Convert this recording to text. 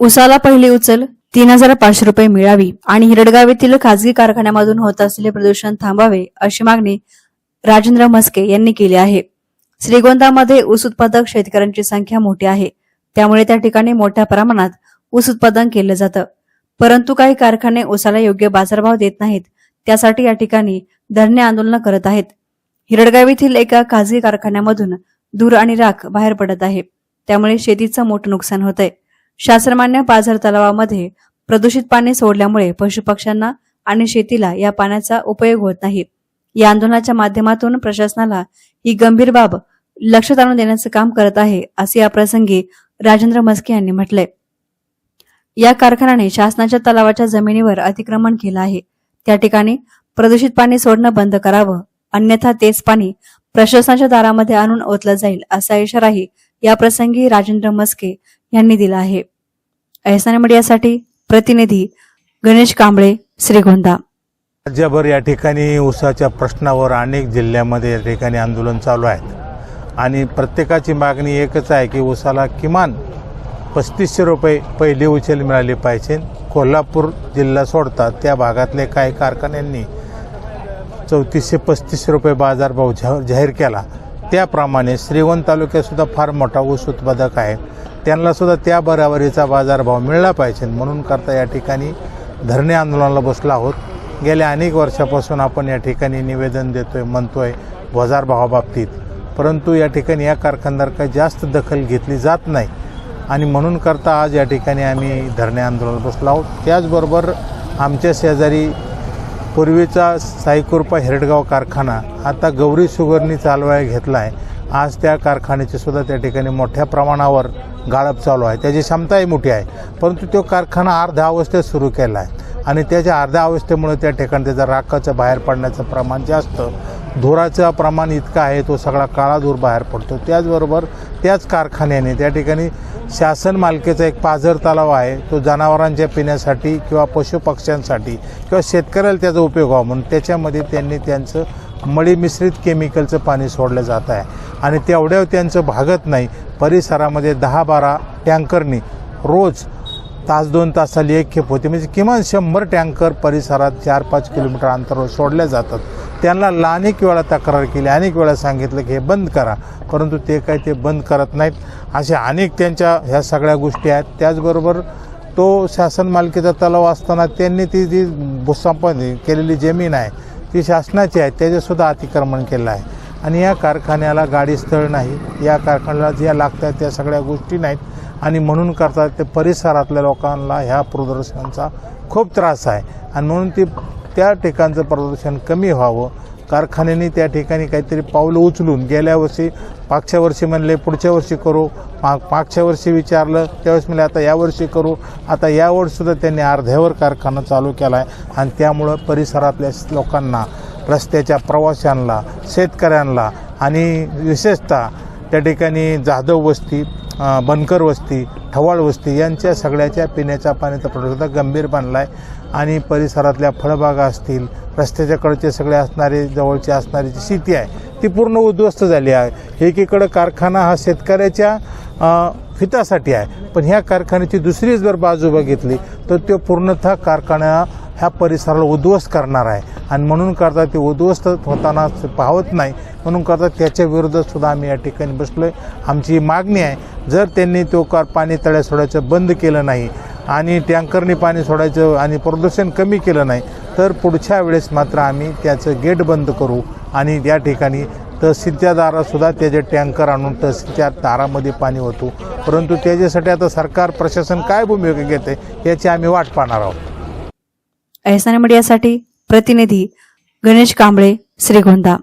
उसाला पहिली उचल तीन हजार पाचशे रुपये मिळावी आणि हिरडगाव येथील खासगी कारखान्यामधून होत असलेले प्रदूषण थांबावे अशी मागणी राजेंद्र मस्के यांनी केली आहे. श्रीगोंदामध्ये ऊस उत्पादक शेतकऱ्यांची संख्या मोठी आहे. त्यामुळे त्या ठिकाणी मोठ्या प्रमाणात ऊस उत्पादन केलं जातं. परंतु काही कारखाने ऊसाला योग्य बाजारभाव देत नाहीत. त्यासाठी या ठिकाणी धरणे आंदोलन करत आहेत. हिरडगाव येथील एका खासगी कारखान्यामधून धूर आणि राख बाहेर पडत आहे. त्यामुळे शेतीचं मोठं नुकसान होत आहे शासनमान्य पाझर तलावामध्ये प्रदूषित पाणी सोडल्यामुळे पशुपक्ष्यांना आणि शेतीला या पाण्याचा उपयोग होत नाही. या आंदोलनाच्या माध्यमातून प्रशासनाला ही गंभीर बाब लक्षात आणून देण्याचं काम करत आहे असे या प्रसंगी राजेंद्र मस्के यांनी म्हटलंय. या कारखान्याने शासनाच्या तलावाच्या जमिनीवर अतिक्रमण केलं आहे. त्या ठिकाणी प्रदूषित पाणी सोडणं बंद करावं अन्यथा तेच पाणी प्रशासनाच्या दारामध्ये आणून ओतलं जाईल असा इशाराही या प्रसंगी राजेंद्र मस्के यांनी दिला आहे. एहसान मीडियासाठी प्रतिनिधी गणेश कांबळे श्रीगोंदा. राज्यभर या ठिकाणी उसाच्या प्रश्नावर अनेक जिल्ह्यामध्ये या ठिकाणी आंदोलन चालू आहेत. आणि प्रत्येकाची मागणी एकच आहे की उसाला किमान पस्तीसशे रुपये पहिली उचल मिळाली पाहिजे. कोल्हापूर जिल्हा सोडतात त्या भागातले काही कारखान्यांनी चौतीसशे पस्तीसशे रुपये बाजारभाव जाहीर केला. त्याप्रमाणे श्रीवंत तालुक्यात सुद्धा फार मोठा ऊस उत्पादक आहे. त्यांना सुद्धा त्या बराबरीचा बाजारभाव मिळला पाहिजे. म्हणून करता या ठिकाणी धरणे आंदोलनाला बसलो आहोत. गेल्या अनेक वर्षापासून आपण या ठिकाणी निवेदन देतोय म्हणतोय बाजारभावाबाबतीत. परंतु या ठिकाणी या कारखानदार काही जास्त दखल घेतली जात नाही. आणि म्हणून करता आज या ठिकाणी आम्ही धरणे आंदोलनाला बसलो आहोत. त्याचबरोबर आमच्या शेजारी पूर्वीचा साईकुर्पा हेरडगाव कारखाना आता गौरी सुगरनी चालवायला घेतला आहे आज त्या कारखान्याची सुद्धा त्या ठिकाणी मोठ्या प्रमाणावर गाळप चालू आहे. त्याची क्षमताही मोठी आहे. परंतु तो कारखाना अर्ध्या अवस्थेत सुरू केला आहे. आणि त्याच्या अर्ध्या अवस्थेमुळे त्या ठिकाणी त्याचा राखाचं बाहेर पडण्याचं प्रमाण जास्त धुराचं प्रमाण इतकं आहे तो सगळा काळा धूर बाहेर पडतो. त्याचबरोबर त्याच कारखान्याने त्या ठिकाणी शासन मालकीचा एक पाझर तलाव आहे. तो जनावरांच्या पिण्यासाठी किंवा पशुपक्ष्यांसाठी किंवा शेतकऱ्याला त्याचा उपयोग व्हावा म्हणून त्याच्यामध्ये त्यांनी त्यांचं मळी मिश्रित केमिकलचं पाणी सोडलं जात आहे. आणि तेवढ्या त्यांचं भागत नाही. परिसरामध्ये दहा बारा टँकरनी रोज तास दोन तासाली एक खेप होते. म्हणजे किमान शंभर टँकर परिसरात चार पाच किलोमीटर अंतरावर सोडल्या जातात. त्यांना अनेक वेळा तक्रार केली. अनेक वेळा सांगितलं की हे बंद करा. परंतु ते काही ते बंद करत नाहीत. अशा अनेक त्यांच्या ह्या सगळ्या गोष्टी आहेत. त्याचबरोबर तो शासन मालकीचा तलाव असताना त्यांनी ती जी भूसंपादन केलेली जमीन आहे ती शासनाची आहे. त्याचेसुद्धा अतिक्रमण केलं आहे. आणि या कारखान्याला गाडीस्थळ नाही. या कारखान्याला ज्या लागतात त्या सगळ्या गोष्टी नाहीत. आणि म्हणून करतात ते परिसरातल्या लोकांना ह्या प्रदर्शनाचा खूप त्रास आहे. आणि म्हणून ती त्या ठिकाणचं प्रदूषण कमी व्हावं. कारखान्यांनी त्या ठिकाणी काहीतरी पावलं उचलून गेल्या वर्षी मागच्या वर्षी म्हणले पुढच्या वर्षी करू. माग मागच्या वर्षी विचारलं त्यावेळेस म्हणले आता यावर्षी करू. आता यावर्षीसुद्धा त्यांनी अर्ध्यावर कारखाना चालू केला आहे आणि त्यामुळं परिसरातल्या लोकांना रस्त्याच्या प्रवाशांना शेतकऱ्यांना आणि विशेषतः त्या ठिकाणी जाधव वस्ती बनकर वस्ती ठवाळ वस्ती यांच्या सगळ्याच्या पिण्याच्या पाण्याचा प्रश्न गंभीर बनला आहे आणि परिसरातल्या फळबागा असतील रस्त्याच्याकडचे सगळे असणारे जवळची असणारी जी शेती आहे ती पूर्ण उद्ध्वस्त झाली आहे. एकीकडं कारखाना हा शेतकऱ्याच्या हितासाठी आहे पण ह्या कारखान्याची दुसरीच जर बाजू बघितली तर तो पूर्णतः कारखाना ह्या परिसराला उद्ध्वस्त करणार आहे. आणि म्हणून करता ते उद्ध्वस्त होताना पाहत नाही. म्हणून करता त्याच्या विरोधात सुद्धा आम्ही या ठिकाणी बसलोय. आमची मागणी आहे जर त्यांनी तो कार पाणी तळ्या सोडायचं बंद केलं नाही आणि टँकरने पाणी सोडायचं आणि प्रदूषण कमी केलं नाही तर पुढच्या वेळेस मात्र आम्ही त्याचं गेट बंद करू आणि या ठिकाणी तहसीलच्या दारातसुद्धा त्याचे टँकर आणून तहसीलच्या दारामध्ये पाणी होतो परंतु त्याच्यासाठी आता सरकार प्रशासन काय भूमिका घेते याची आम्ही वाट पाहणार आहोत. एहसान मीडियासाठी प्रतिनिधी गणेश कांबळे श्रीगोंदा.